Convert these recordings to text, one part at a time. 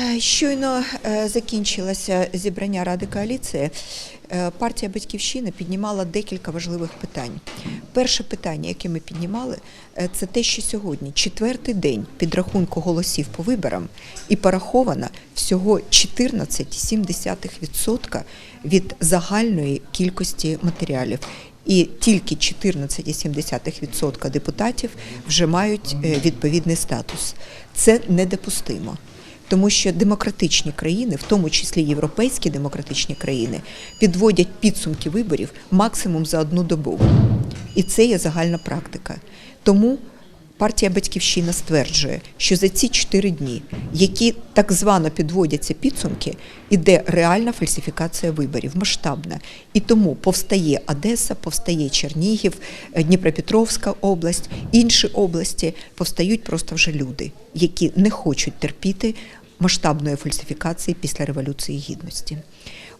Е, Щойно е, закінчилося зібрання Ради коаліції. Е, Партія Батьківщина піднімала декілька важливих питань. Перше питання, яке ми піднімали, це те, що сьогодні четвертий день підрахунку голосів по виборам і пораховано всього 14,7% від загальної кількості матеріалів. І тільки 14,7% депутатів вже мають відповідний статус. Це недопустимо. Тому що демократичні країни, в тому числі європейські демократичні країни, підводять підсумки виборів максимум за одну добу. І це є загальна практика. Тому партія Батьківщина стверджує, що за ці чотири дні, які так звано підводяться підсумки, іде реальна фальсифікація виборів, масштабна. І тому повстає Одеса, повстає Чернігів, е, Дніпропетровська область, інші області повстають просто вже люди, які не хочуть терпіти масштабної фальсифікації після Революції Гідності.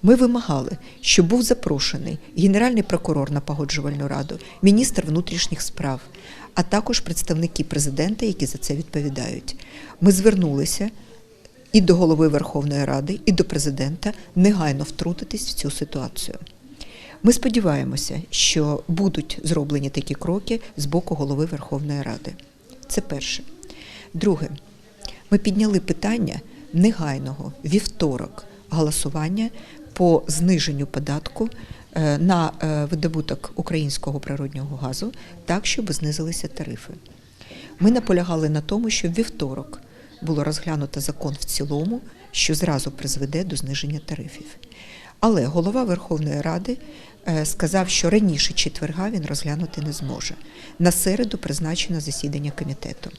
Ми вимагали, щоб був запрошений генеральний прокурор на погоджувальну раду, міністр внутрішніх справ, а також представники президента, які за це відповідають. Ми звернулися і до голови Верховної Ради, і до президента негайно втрутитись в цю ситуацію. Ми сподіваємося, що будуть зроблені такі кроки з боку голови Верховної Ради. Це перше. Друге, ми підняли питання негайного вівторок голосування по зниженню податку е, на е, видобуток українського природнього газу так, щоб знизилися тарифи. Ми наполягали на тому, щоб вівторок було розглянуто закон в цілому, що зразу призведе до зниження тарифів. Але голова Верховної Ради е, сказав, що раніше четверга він розглянути не зможе. На середу призначено засідання комітету.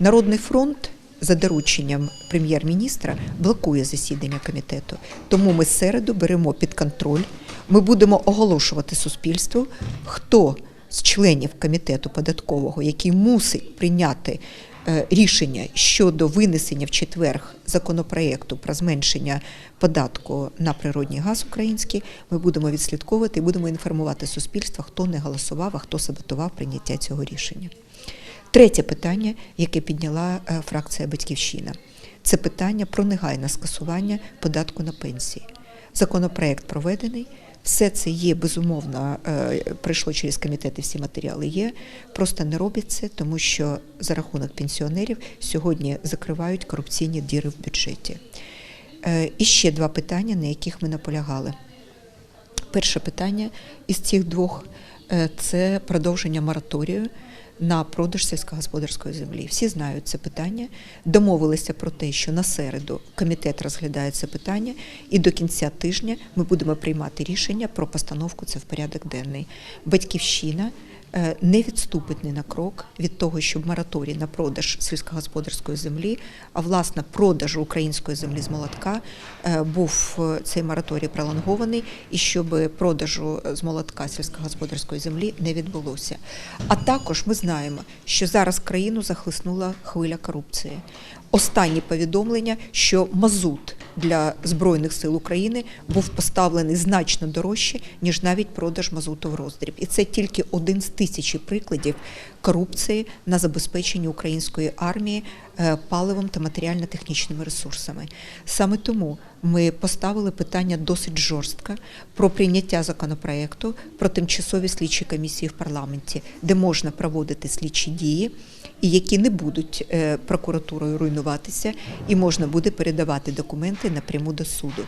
Народний фронт за дорученням прем'єр-міністра блокує засідання комітету. Тому ми середу беремо під контроль. Ми будемо оголошувати суспільству, хто з членів комітету податкового, який мусить прийняти е, рішення щодо винесення в четверг законопроекту про зменшення податку на природний газ український, ми будемо відслідковувати і будемо інформувати суспільство, хто не голосував, а хто саботував прийняття цього рішення. Третє питання, яке підняла е, фракція Батьківщина, це питання про негайне скасування податку на пенсії. Законопроект проведений. Все це є безумовно, е, пройшло через комітети, всі матеріали є. Просто не роблять це, тому що за рахунок пенсіонерів сьогодні закривають корупційні діри в бюджеті. Е, І ще два питання, на яких ми наполягали. Перше питання із цих двох це продовження мораторію на продаж сільськогосподарської землі. Всі знають це питання, домовилися про те, що на середу комітет розглядає це питання, і до кінця тижня ми будемо приймати рішення про постановку це в порядок денний. Батьківщина не відступить ні на крок від того, щоб мораторій на продаж сільськогосподарської землі, а власне продажу української землі з молотка е, був е, цей мораторій пролонгований, і щоб продажу з молотка сільськогосподарської землі не відбулося. А також ми знаємо, що зараз країну захлиснула хвиля корупції. Останні повідомлення, що мазут для збройних сил України був поставлений значно дорожче, ніж навіть продаж мазуту в роздріб. І це тільки один з тисячі прикладів корупції на забезпеченні української армії паливом та матеріально-технічними ресурсами. Саме тому ми поставили питання досить жорстко про прийняття законопроекту про тимчасові слідчі комісії в парламенті, де можна проводити слідчі дії і які не будуть е, прокуратурою руйнуватися, і можна буде передавати документи напряму до суду.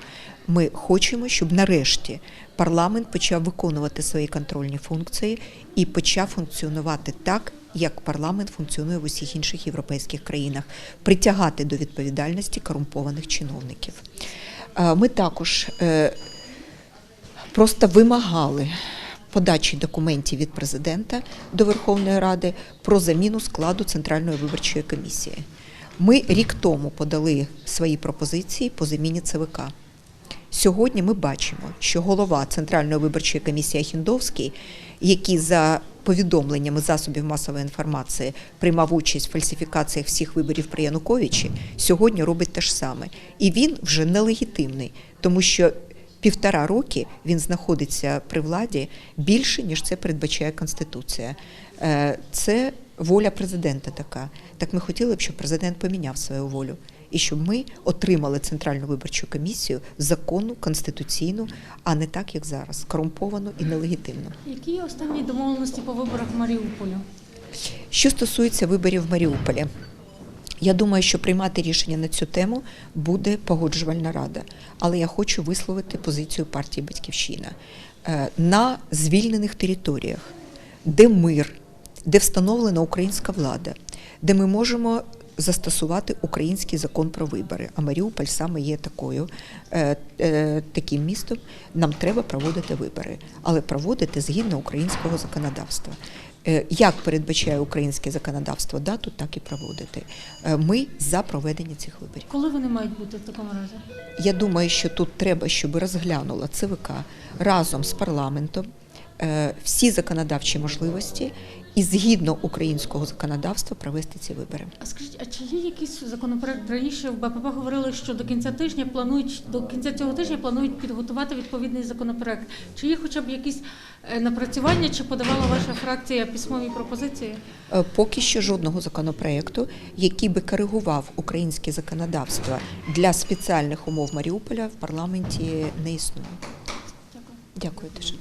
Ми хочемо, щоб нарешті парламент почав виконувати свої контрольні функції і почав функціонувати так, як парламент функціонує в усіх інших європейських країнах, притягати до відповідальності корумпованих чиновників. Е, Ми також е, просто вимагали подачі документів від президента до Верховної Ради про заміну складу Центральної виборчої комісії. Ми рік тому подали свої пропозиції по заміні ЦВК. Сьогодні ми бачимо, що голова Центральної виборчої комісії Ахіндовський, який за повідомленнями засобів масової інформації приймав участь в фальсифікаціях всіх виборів при Януковичі, сьогодні робить те ж саме. І він вже нелегітимний, тому що півтора роки він знаходиться при владі більше, ніж це передбачає Конституція. Е, Це воля президента така. Так ми хотіли б, щоб президент поміняв свою волю і щоб ми отримали центральну виборчу комісію законну, конституційну, а не так, як зараз, корумповану і нелегітимну. Які останні домовленості по виборах в Маріуполі? Що стосується виборів в Маріуполі, я думаю, що приймати рішення на цю тему буде погоджувальна рада. Але я хочу висловити позицію партії Батьківщина Е, на звільнених територіях, де мир, де встановлена українська влада, де ми можемо застосувати український закон про вибори. А Маріуполь саме є такою е, е, таким містом. Нам треба проводити вибори, але проводити згідно українського законодавства. Е, Як передбачає українське законодавство дату, так і проводити. Ми за проведення цих виборів. Коли вони мають бути в такому разі? Я думаю, що тут треба, щоб розглянула ЦВК разом з парламентом всі законодавчі можливості і згідно українського законодавства провести ці вибори. А скажіть, а чи є якийсь законопроект раніше в БПП говорили, що до кінця тижня планують до кінця цього тижня планують підготувати відповідний законопроект? Чи є хоча б якісь е, напрацювання, чи подавала ваша фракція письмові пропозиції? Е, Поки що жодного законопроекту, який би коригував українське законодавство для спеціальних умов Маріуполя в парламенті не існує. Дякую. Дякую дуже.